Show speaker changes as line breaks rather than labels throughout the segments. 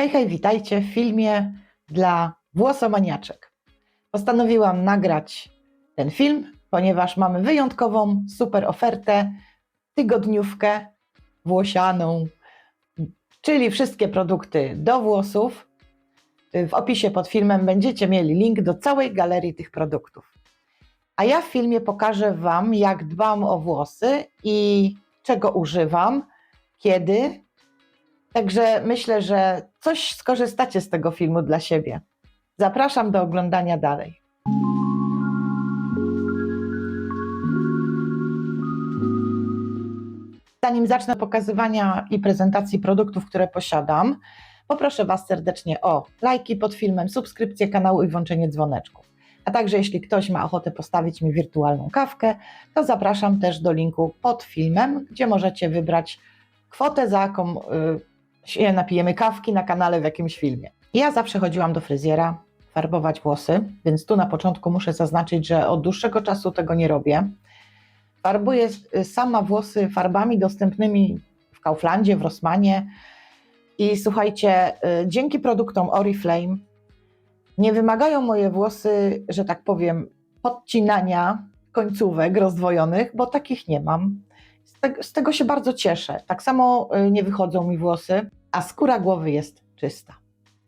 Hej, hej, witajcie w filmie dla włosomaniaczek. Postanowiłam nagrać ten film, ponieważ mamy wyjątkową, super ofertę, tygodniówkę włosianą, czyli wszystkie produkty do włosów. W opisie pod filmem będziecie mieli link do całej galerii tych produktów. A ja w filmie pokażę Wam, jak dbam o włosy i czego używam, kiedy. Także myślę, że coś skorzystacie z tego filmu dla siebie. Zapraszam do oglądania dalej. Zanim zacznę pokazywania i prezentacji produktów, które posiadam, poproszę Was serdecznie o lajki pod filmem, subskrypcję kanału i włączenie dzwoneczków. A także jeśli ktoś ma ochotę postawić mi wirtualną kawkę, to zapraszam też do linku pod filmem, gdzie możecie wybrać kwotę, za jaką y, się napijemy kawki na kanale w jakimś filmie. Ja zawsze chodziłam do fryzjera farbować włosy, więc tu na początku muszę zaznaczyć, że od dłuższego czasu tego nie robię. Farbuję y, sama włosy farbami dostępnymi w Kauflandzie, w Rossmanie. I słuchajcie, y, dzięki produktom Oriflame nie wymagają moje włosy, że tak powiem, podcinania końcówek rozdwojonych, bo takich nie mam. Z tego, się bardzo cieszę. Tak samo nie wychodzą mi włosy, a skóra głowy jest czysta.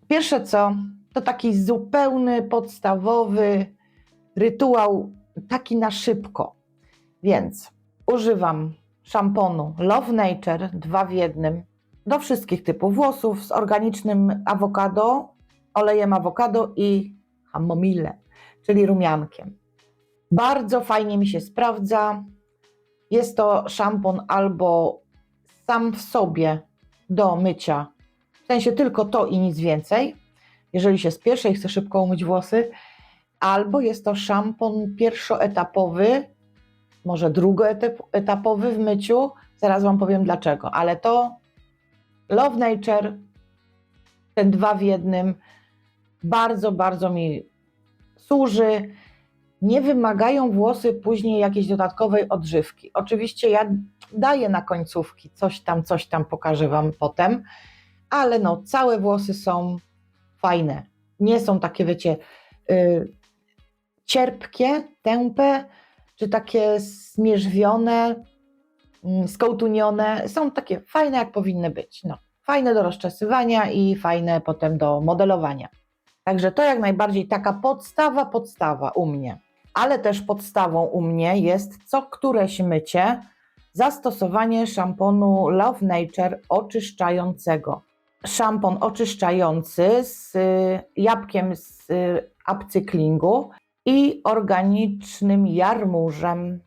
Pierwsze co, to taki zupełny, podstawowy rytuał, taki na szybko. Więc używam szamponu Love Nature, dwa w jednym, do wszystkich typów włosów z organicznym awokado, olejem awokado i chamomile, czyli rumiankiem. Bardzo fajnie mi się sprawdza. Jest to szampon albo sam w sobie do mycia, w sensie tylko to i nic więcej, jeżeli się spieszę i chcę szybko umyć włosy, albo jest to szampon pierwszoetapowy, może drugoetapowy w myciu. Zaraz Wam powiem dlaczego, ale to Love Nature, ten dwa w jednym, bardzo, bardzo mi służy. Nie wymagają włosy później jakiejś dodatkowej odżywki. Oczywiście ja daję na końcówki coś tam, coś tam pokażę Wam potem, ale no, całe włosy są fajne. Nie są takie, wiecie, yy, cierpkie, tępe, czy takie zmierzwione, yy, skołtunione. Są takie fajne, jak powinny być. No, fajne do rozczesywania i fajne potem do modelowania. Także to jak najbardziej taka podstawa, podstawa u mnie. Ale też podstawą u mnie jest co któreś mycie zastosowanie szamponu Love Nature oczyszczającego. Szampon oczyszczający z y, jabłkiem z y, upcyklingu i organicznym jarmużem.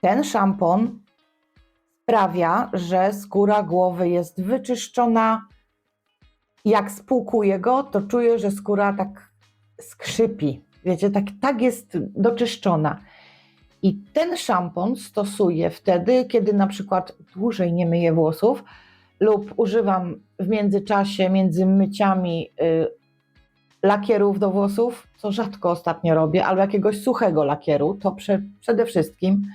Ten szampon sprawia, że skóra głowy jest wyczyszczona. Jak spłukuję go, to czuję, że skóra tak skrzypi. Wiecie, tak, tak jest doczyszczona. I ten szampon stosuję wtedy, kiedy na przykład dłużej nie myję włosów lub używam w międzyczasie między myciami y, lakierów do włosów, co rzadko ostatnio robię, albo jakiegoś suchego lakieru, to prze, przede wszystkim.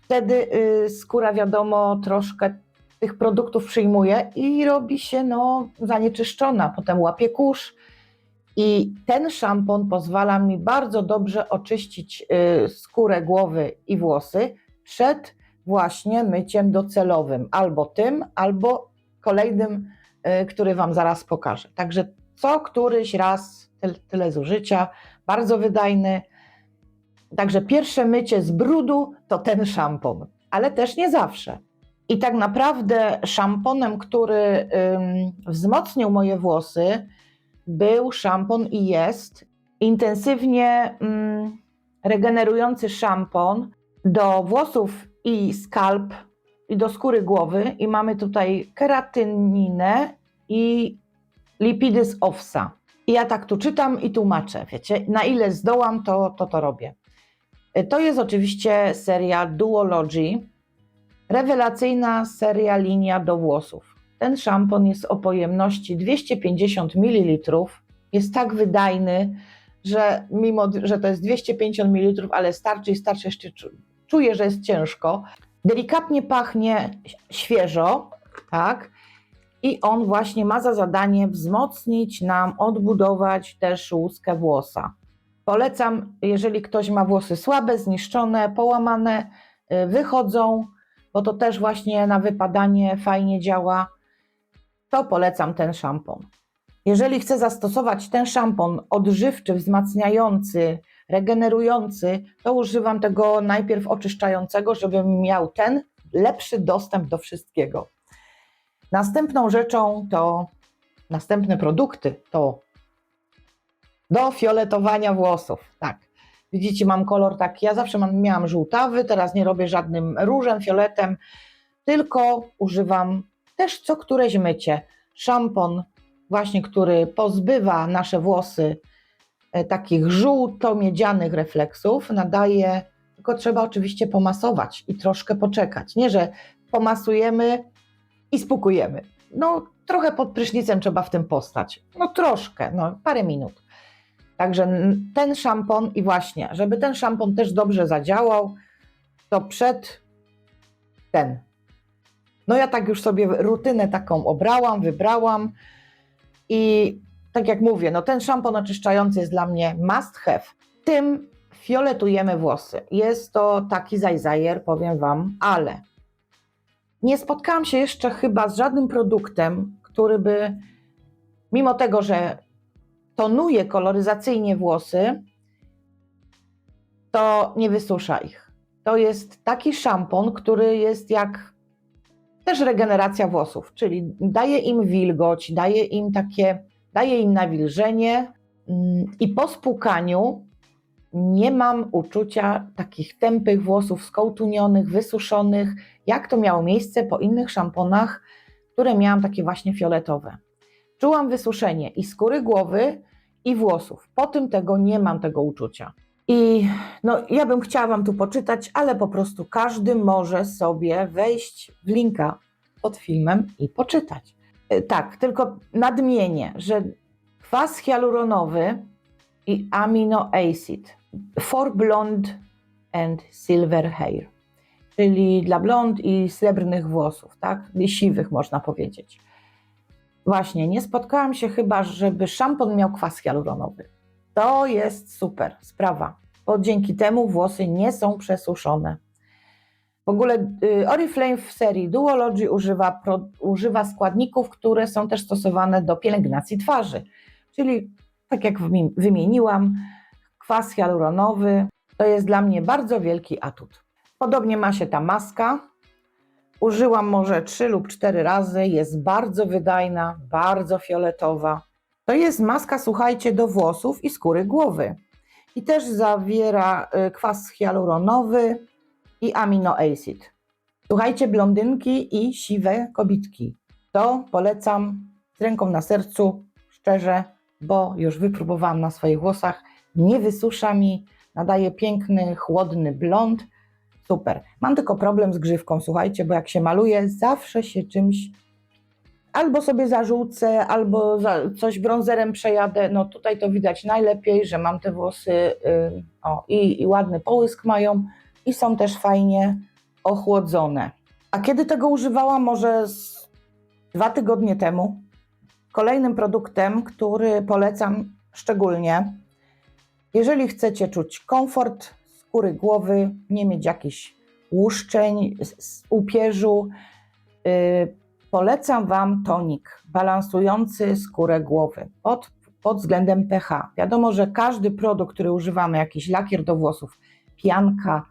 Wtedy y, skóra, wiadomo, troszkę tych produktów przyjmuje i robi się no, zanieczyszczona. Potem łapie kurz. I ten szampon pozwala mi bardzo dobrze oczyścić y, skórę głowy i włosy przed właśnie myciem docelowym, albo tym, albo kolejnym, y, który Wam zaraz pokażę. Także co któryś raz tyle, zużycia, bardzo wydajny. Także pierwsze mycie z brudu to ten szampon, ale też nie zawsze. I tak naprawdę szamponem, który wzmocnił moje włosy, był szampon i jest intensywnie ym, regenerujący szampon do włosów i skalp i do skóry głowy i mamy tutaj keratyninę i lipidy z owsa. I ja tak tu czytam i tłumaczę, wiecie, na ile zdołam, to to, to robię. To jest oczywiście seria Duology, rewelacyjna seria linia do włosów. Ten szampon jest o pojemności 250 ml, jest tak wydajny, że mimo, że to jest 250 ml, ale starczy i starczy jeszcze, czuję, że jest ciężko. Delikatnie pachnie świeżo, tak? i on właśnie ma za zadanie wzmocnić nam, odbudować też łuskę włosa. Polecam, jeżeli ktoś ma włosy słabe, zniszczone, połamane, y, wychodzą, bo to też właśnie na wypadanie fajnie działa, to polecam ten szampon. Jeżeli chcę zastosować ten szampon odżywczy, wzmacniający, regenerujący, to używam tego najpierw oczyszczającego, żebym miał ten lepszy dostęp do wszystkiego. Następną rzeczą to następne produkty to do fioletowania włosów. Tak. Widzicie, mam kolor taki. Ja zawsze mam, miałam żółtawy, teraz nie robię żadnym różem, fioletem, tylko używam też co któreś mycie. Szampon, właśnie, który pozbywa nasze włosy e, takich żółto-miedzianych refleksów, nadaje, tylko trzeba oczywiście pomasować i troszkę poczekać. Nie, że pomasujemy i spukujemy. No, trochę pod prysznicem trzeba w tym postać. No, troszkę, no, parę minut. Także ten szampon i właśnie, żeby ten szampon też dobrze zadziałał, to przed ten. No ja tak już sobie rutynę taką obrałam, wybrałam i tak jak mówię, no ten szampon oczyszczający jest dla mnie must have. Tym fioletujemy włosy. Jest to taki zajzajer, powiem Wam, ale nie spotkałam się jeszcze chyba z żadnym produktem, który by, mimo tego, że tonuje koloryzacyjnie włosy, to nie wysusza ich. To jest taki szampon, który jest jak też regeneracja włosów, czyli daje im wilgoć, daje im takie, daje im nawilżenie mm, i po spłukaniu nie mam uczucia takich tępych włosów, skołtunionych, wysuszonych, jak to miało miejsce po innych szamponach, które miałam takie właśnie fioletowe. Czułam wysuszenie i skóry głowy, i włosów. Po tym tego nie mam tego uczucia. I no, ja bym chciała Wam tu poczytać, ale po prostu każdy może sobie wejść w linka pod filmem i poczytać. E, Tak, tylko nadmienię, że kwas hialuronowy i amino acid for blonde and silver hair, czyli dla blond i srebrnych włosów, tak? I siwych można powiedzieć. Właśnie, nie spotkałam się chyba, żeby szampon miał kwas hialuronowy. To jest super sprawa, bo dzięki temu włosy nie są przesuszone. W ogóle y, Oriflame w serii Duology używa, pro, używa składników, które są też stosowane do pielęgnacji twarzy. Czyli, tak jak wymi- wymieniłam, kwas hialuronowy to jest dla mnie bardzo wielki atut. Podobnie ma się ta maska, Użyłam może 3 lub 4 razy, jest bardzo wydajna, bardzo fioletowa. To jest maska, słuchajcie, do włosów i skóry głowy. I też zawiera y, kwas hialuronowy i amino acid. Słuchajcie, blondynki i siwe kobitki. To polecam z ręką na sercu, szczerze, bo już wypróbowałam na swoich włosach. Nie wysusza mi, nadaje piękny, chłodny blond. Super. Mam tylko problem z grzywką, słuchajcie, bo jak się maluje, zawsze się czymś albo sobie zarzucę, albo za, coś brązerem przejadę. No tutaj to widać najlepiej, że mam te włosy y, o, i, i ładny połysk mają i są też fajnie ochłodzone. A kiedy tego używałam? Może dwa tygodnie temu. Kolejnym produktem, który polecam szczególnie, jeżeli chcecie czuć komfort skóry głowy, nie mieć jakichś łuszczeń, upierzu, yy, polecam Wam tonik balansujący skórę głowy pod, pod względem pH. Wiadomo, że każdy produkt, który używamy, jakiś lakier do włosów, pianka,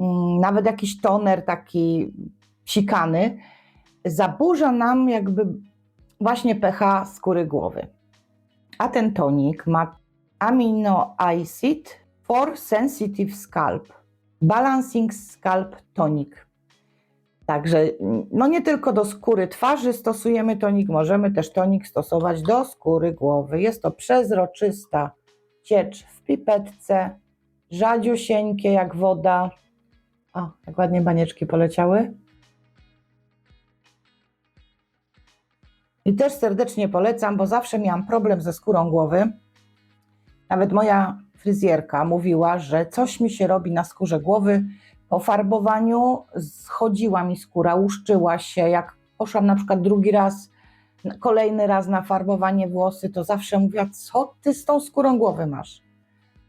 mm, nawet jakiś toner taki psikany, zaburza nam jakby właśnie pH skóry głowy. A ten tonik ma amino acid for sensitive scalp, balancing scalp tonic. Także no nie tylko do skóry twarzy stosujemy tonik, możemy też tonik stosować do skóry głowy. Jest to przezroczysta ciecz w pipetce, rzadziusieńkie jak woda. O, jak ładnie banieczki poleciały. I też serdecznie polecam, bo zawsze miałam problem ze skórą głowy. Nawet moja fryzjerka mówiła, że coś mi się robi na skórze głowy. Po farbowaniu schodziła mi skóra, łuszczyła się. Jak poszłam na przykład drugi raz kolejny raz na farbowanie włosy, to zawsze mówiła, co ty z tą skórą głowy masz?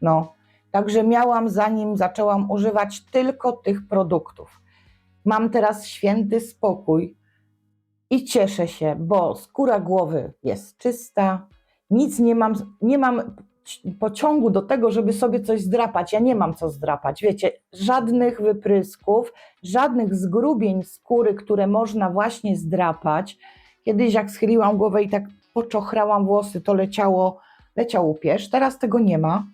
No, także miałam, zanim zaczęłam używać tylko tych produktów. Mam teraz święty spokój i cieszę się, bo skóra głowy jest czysta, nic nie mam, nie mam pociągu do tego, żeby sobie coś zdrapać. Ja nie mam co zdrapać. Wiecie, żadnych wyprysków, żadnych zgrubień skóry, które można właśnie zdrapać. Kiedyś jak schyliłam głowę i tak poczochrałam włosy, to leciało, leciał upierz. Teraz tego nie ma.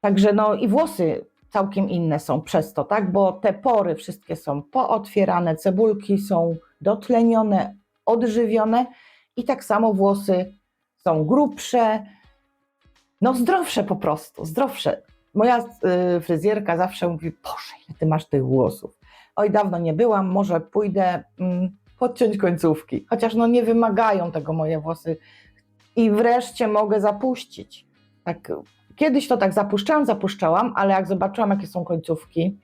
Także no i włosy całkiem inne są przez to, tak? Bo te pory wszystkie są pootwierane, cebulki są dotlenione, odżywione i tak samo włosy są grubsze, no zdrowsze po prostu, zdrowsze. Moja y, fryzjerka zawsze mówi, Boże, ile ty masz tych włosów. Oj, dawno nie byłam, może pójdę mm, podciąć końcówki. Chociaż no nie wymagają tego moje włosy. I wreszcie mogę zapuścić. Tak, kiedyś to tak zapuszczałam, zapuszczałam, ale jak zobaczyłam, jakie są końcówki,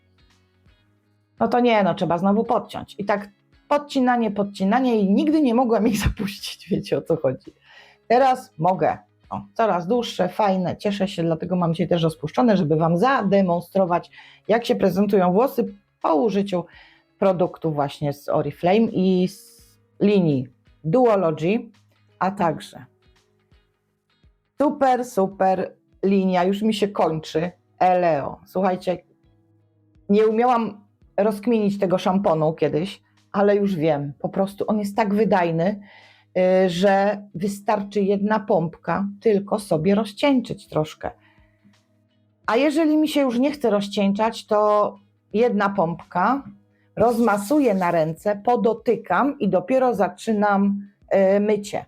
no to nie, no trzeba znowu podciąć. I tak podcinanie, podcinanie i nigdy nie mogłam ich zapuścić, wiecie o co chodzi. Teraz mogę. O, coraz dłuższe, fajne, cieszę się, dlatego mam dzisiaj też rozpuszczone, żeby Wam zademonstrować, jak się prezentują włosy po użyciu produktu właśnie z Oriflame i z linii Duology, a także super, super linia, już mi się kończy, Eleo. Słuchajcie, nie umiałam rozkminić tego szamponu kiedyś, ale już wiem, po prostu on jest tak wydajny, że wystarczy jedna pompka tylko sobie rozcieńczyć troszkę. A jeżeli mi się już nie chce rozcieńczać, to jedna pompka rozmasuję na ręce, podotykam i dopiero zaczynam y, mycie.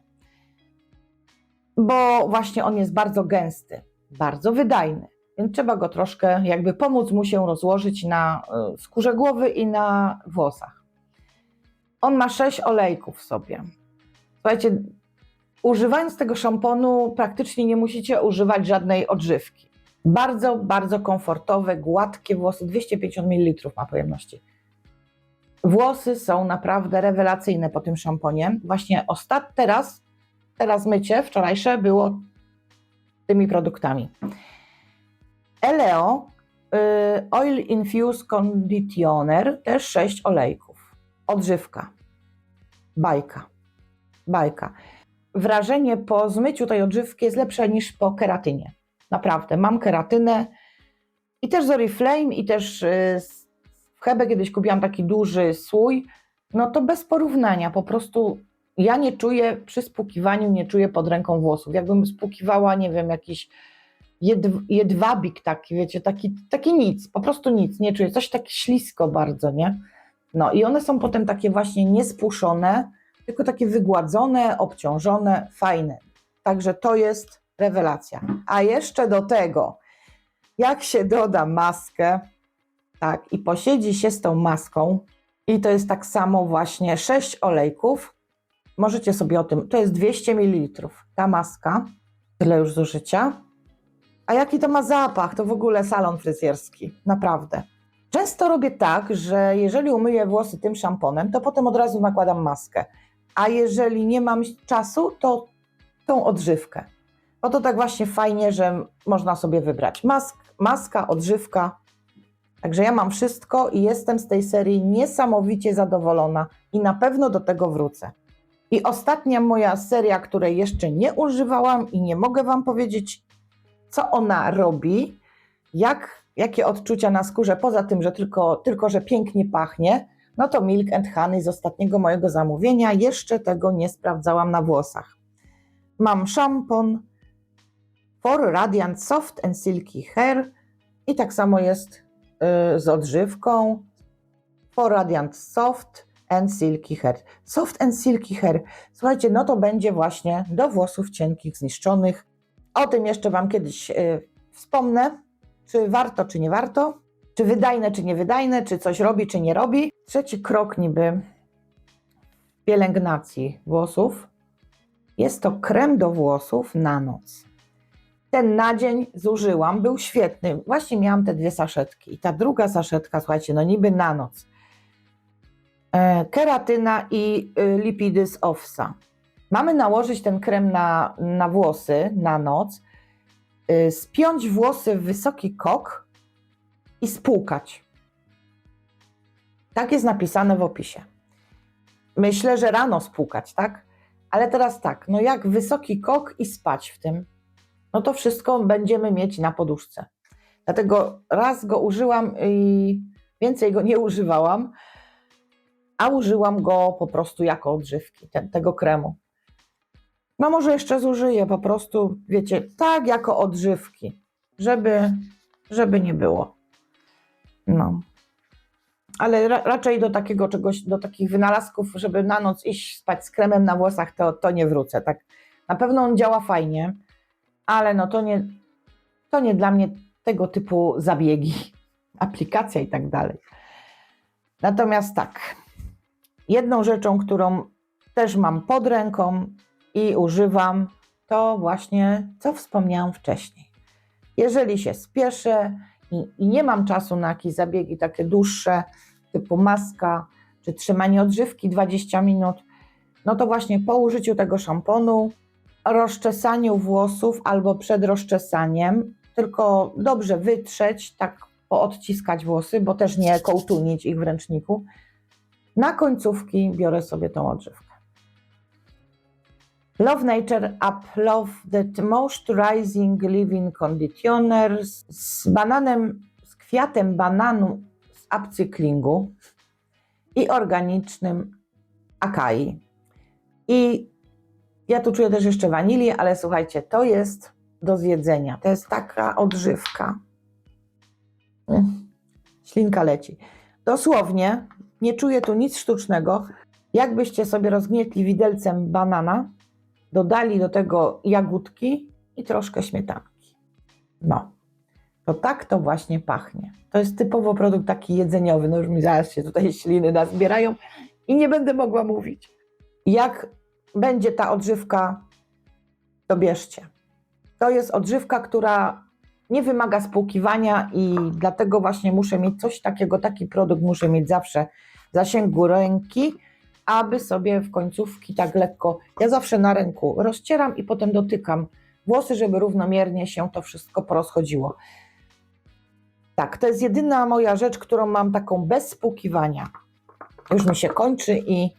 Bo właśnie on jest bardzo gęsty, bardzo wydajny, więc trzeba go troszkę jakby pomóc mu się rozłożyć na y, skórze głowy i na włosach. On ma sześć olejków w sobie. Słuchajcie, używając tego szamponu praktycznie nie musicie używać żadnej odżywki. Bardzo, bardzo komfortowe, gładkie włosy, 250 ml ma pojemności. Włosy są naprawdę rewelacyjne po tym szamponie. Właśnie ostatni teraz, teraz mycie, wczorajsze było tymi produktami. Eleo y, Oil Infused Conditioner, też 6 olejków. Odżywka. Bajka. Bajka. Wrażenie po zmyciu tej odżywki jest lepsze niż po keratynie. Naprawdę. Mam keratynę i też z Oriflame i też y, w Hebe kiedyś kupiłam taki duży słój, no to bez porównania, po prostu ja nie czuję przy spłukiwaniu, nie czuję pod ręką włosów. Jakbym spłukiwała, nie wiem, jakiś jedw, jedwabik taki, wiecie, taki, taki nic, po prostu nic, nie czuję, coś tak ślisko bardzo, nie? No i one są potem takie właśnie niespuszone, tylko takie wygładzone, obciążone, fajne. Także to jest rewelacja. A jeszcze do tego, jak się doda maskę, tak, i posiedzi się z tą maską, i to jest tak samo właśnie 6 olejków. Możecie sobie o tym, to jest 200 ml. Ta maska, tyle już zużycia. A jaki to ma zapach? To w ogóle salon fryzjerski, naprawdę. Często robię tak, że jeżeli umyję włosy tym szamponem, to potem od razu nakładam maskę. A jeżeli nie mam czasu, to tą odżywkę. Bo to tak właśnie fajnie, że można sobie wybrać mask, maska, odżywka, Także ja mam wszystko i jestem z tej serii niesamowicie zadowolona i na pewno do tego wrócę. I ostatnia moja seria, której jeszcze nie używałam i nie mogę Wam powiedzieć, co ona robi, jak, jakie odczucia na skórze, poza tym, że tylko, tylko że pięknie pachnie, no to Milk and Honey z ostatniego mojego zamówienia. Jeszcze tego nie sprawdzałam na włosach. Mam szampon For Radiant Soft and Silky Hair i tak samo jest Y, z odżywką For Radiant Soft and Silky Hair. Soft and Silky Hair. Słuchajcie, no to będzie właśnie do włosów cienkich, zniszczonych. O tym jeszcze Wam kiedyś y, wspomnę, czy warto, czy nie warto, czy wydajne, czy niewydajne, czy coś robi, czy nie robi. Trzeci krok niby pielęgnacji włosów jest to krem do włosów na noc ten na dzień zużyłam, był świetny. Właśnie miałam te dwie saszetki. I ta druga saszetka, słuchajcie, no niby na noc. E, keratyna i y, lipidy z owsa. Mamy nałożyć ten krem na, na włosy na noc, y, spiąć włosy w wysoki kok i spłukać. Tak jest napisane w opisie. Myślę, że rano spłukać, tak? Ale teraz tak, no jak wysoki kok i spać w tym, no to wszystko będziemy mieć na poduszce. Dlatego raz go użyłam i więcej go nie używałam, a użyłam go po prostu jako odżywki, ten, tego kremu. No może jeszcze zużyję po prostu, wiecie, tak jako odżywki, żeby, żeby nie było. No. Ale ra, raczej do takiego czegoś, do takich wynalazków, żeby na noc iść spać z kremem na włosach, to, to nie wrócę. Tak. Na pewno on działa fajnie, ale no to nie, to nie dla mnie tego typu zabiegi, aplikacja i tak dalej. Natomiast tak, jedną rzeczą, którą też mam pod ręką i używam, to właśnie co wspomniałam wcześniej. Jeżeli się spieszę i, i nie mam czasu na jakieś zabiegi takie dłuższe, typu maska czy trzymanie odżywki 20 minut, no to właśnie po użyciu tego szamponu, rozczesaniu włosów albo przed rozczesaniem, tylko dobrze wytrzeć, tak poodciskać włosy, bo też nie kołtunić ich w ręczniku. Na końcówki biorę sobie tą odżywkę. Love Nature Up Love That Moisturizing Living Conditioner z- bananem, z kwiatem bananu upcyklingu i organicznym akai. I ja tu czuję też jeszcze wanilię, ale słuchajcie, to jest do zjedzenia. To jest taka odżywka. Ślinka leci. Dosłownie, nie czuję tu nic sztucznego. Jakbyście sobie rozgnietli widelcem banana, dodali do tego jagódki i troszkę śmietanki. No, to tak to właśnie pachnie. To jest typowo produkt taki jedzeniowy. No już mi zaraz się tutaj śliny nazbierają i nie będę mogła mówić. Jak będzie ta odżywka, to bierzcie. To jest odżywka, która nie wymaga spłukiwania i dlatego właśnie muszę mieć coś takiego, taki produkt muszę mieć zawsze w zasięgu ręki, aby sobie w końcówki tak lekko, ja zawsze na ręku rozcieram i potem dotykam włosy, żeby równomiernie się to wszystko porozchodziło. Tak, to jest jedyna moja rzecz, którą mam taką bez spłukiwania. Już mi się kończy i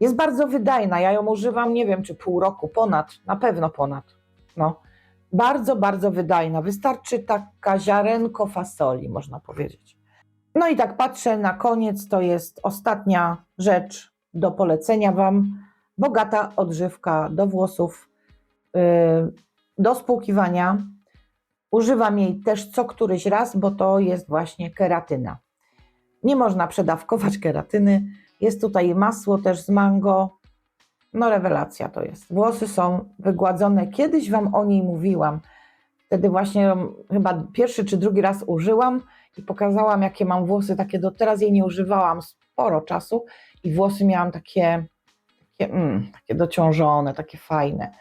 jest bardzo wydajna. Ja ją używam, nie wiem, czy pół roku, ponad, na pewno ponad. No, bardzo, bardzo wydajna. Wystarczy taka ziarenko fasoli, można powiedzieć. No i tak patrzę na koniec, to jest ostatnia rzecz do polecenia Wam. Bogata odżywka do włosów, yy, do spłukiwania. Używam jej też co któryś raz, bo to jest właśnie keratyna. Nie można przedawkować keratyny. Jest tutaj masło też z mango. No rewelacja to jest. Włosy są wygładzone. Kiedyś Wam o niej mówiłam. Wtedy właśnie chyba pierwszy czy drugi raz użyłam i pokazałam, jakie mam włosy. Takie do teraz jej nie używałam sporo czasu i włosy miałam takie, takie, mm, takie dociążone, takie fajne.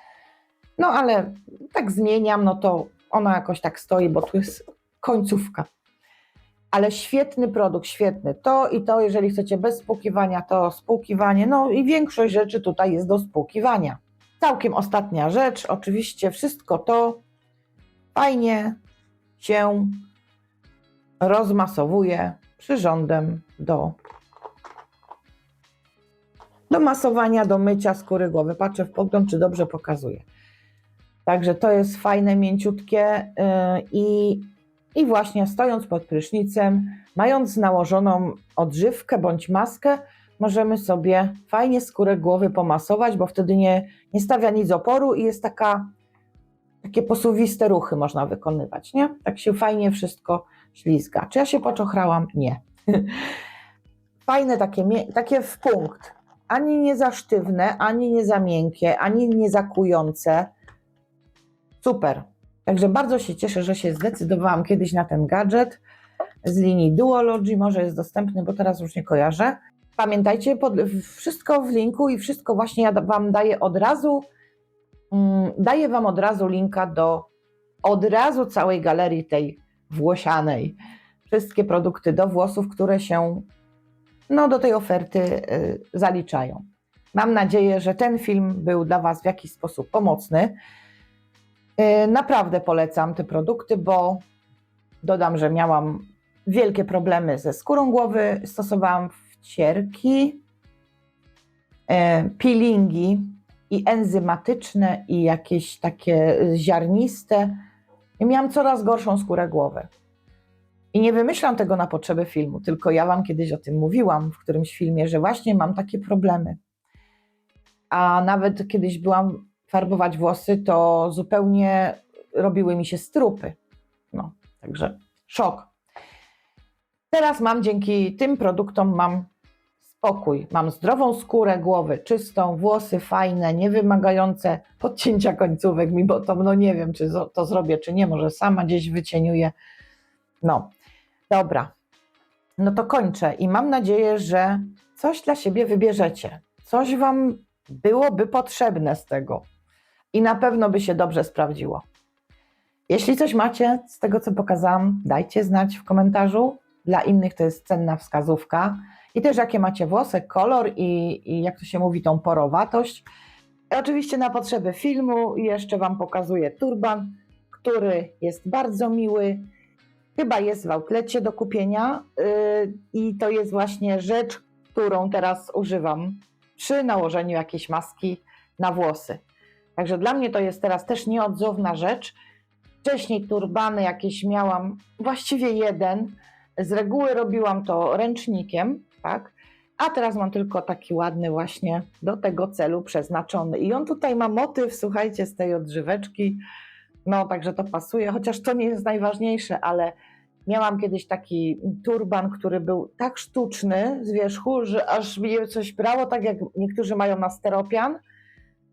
No ale tak zmieniam, no to ona jakoś tak stoi, bo tu jest końcówka. Ale świetny produkt, świetny. To i to, jeżeli chcecie bez spłukiwania, to spłukiwanie. No i większość rzeczy tutaj jest do spłukiwania. Całkiem ostatnia rzecz, oczywiście wszystko to fajnie się rozmasowuje przyrządem do, do masowania, do mycia skóry głowy. Patrzę w pogląd, czy dobrze pokazuje. Także to jest fajne, mięciutkie yy, i i właśnie stojąc pod prysznicem, mając nałożoną odżywkę bądź maskę, możemy sobie fajnie skórę głowy pomasować, bo wtedy nie, nie stawia nic oporu i jest taka, takie posuwiste ruchy można wykonywać, nie? Tak się fajnie wszystko ślizga. Czy ja się poczochrałam? Nie. Fajne takie, takie w punkt. Ani nie za sztywne, ani nie za miękkie, ani nie za kujące. Super. Także bardzo się cieszę, że się zdecydowałam kiedyś na ten gadżet z linii Duology. Może jest dostępny, bo teraz już nie kojarzę. Pamiętajcie, pod, wszystko w linku i wszystko właśnie ja Wam daję od razu. Mm, daję Wam od razu linka do od razu całej galerii tej włosianej. Wszystkie produkty do włosów, które się no, do tej oferty y, zaliczają. Mam nadzieję, że ten film był dla Was w jakiś sposób pomocny. Yy, Naprawdę polecam te produkty, bo dodam, że miałam wielkie problemy ze skórą głowy. Stosowałam wcierki, e, peelingi i enzymatyczne, i jakieś takie ziarniste. I miałam coraz gorszą skórę głowy. I nie wymyślam tego na potrzeby filmu, tylko ja Wam kiedyś o tym mówiłam w którymś filmie, że właśnie mam takie problemy. A nawet kiedyś byłam farbować włosy, to zupełnie robiły mi się strupy. No, także szok. Teraz mam dzięki tym produktom mam spokój. Mam zdrową skórę głowy, czystą, włosy fajne, nie wymagające podcięcia końcówek, mimo to no nie wiem, czy to zrobię, czy nie, może sama gdzieś wycieniuję. No, dobra. No to kończę i mam nadzieję, że coś dla siebie wybierzecie. Coś Wam byłoby potrzebne z tego i na pewno by się dobrze sprawdziło. Jeśli coś macie z tego, co pokazałam, dajcie znać w komentarzu. Dla innych to jest cenna wskazówka. I też jakie macie włosy, kolor i, i jak to się mówi, tą porowatość. I oczywiście na potrzeby filmu jeszcze Wam pokazuję turban, który jest bardzo miły. Chyba jest w outlecie do kupienia yy, i to jest właśnie rzecz, którą teraz używam przy nałożeniu jakiejś maski na włosy. Także dla mnie to jest teraz też nieodzowna rzecz. Wcześniej turbany jakieś miałam, właściwie jeden. Z reguły robiłam to ręcznikiem, tak? A teraz mam tylko taki ładny właśnie do tego celu przeznaczony. I on tutaj ma motyw, słuchajcie, z tej odżyweczki. No, także to pasuje, chociaż to nie jest najważniejsze, ale miałam kiedyś taki turban, który był tak sztuczny z wierzchu, że aż mnie coś brało, tak jak niektórzy mają na steropian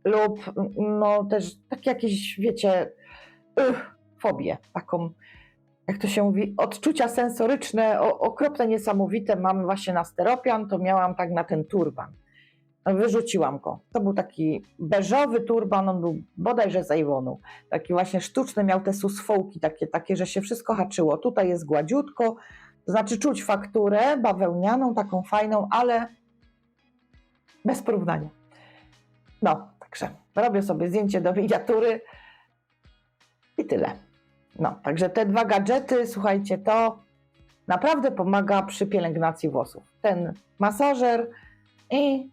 lub no też tak jakieś, wiecie, uch, fobię, taką, jak to się mówi, odczucia sensoryczne, o, okropne, niesamowite mam właśnie na steropian, to miałam tak na ten turban. Wyrzuciłam go. To był taki beżowy turban, on był bodajże z. Taki właśnie sztuczny, miał te susfołki takie, takie, że się wszystko haczyło. Tutaj jest gładziutko, znaczy czuć fakturę bawełnianą, taką fajną, ale bez porównania. No, także robię sobie zdjęcie do miniatury i tyle. No, także te dwa gadżety, słuchajcie, to naprawdę pomaga przy pielęgnacji włosów. Ten masażer i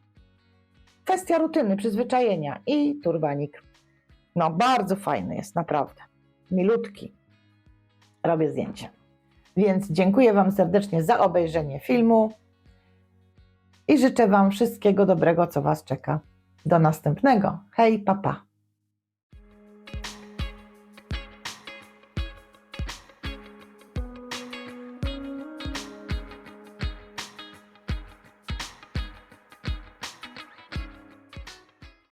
kwestia rutyny, przyzwyczajenia i turbanik. No, bardzo fajny jest, naprawdę. Milutki. Robię zdjęcie. Więc dziękuję Wam serdecznie za obejrzenie filmu i życzę Wam wszystkiego dobrego, co Was czeka. Do następnego. Hej, papa. Pa.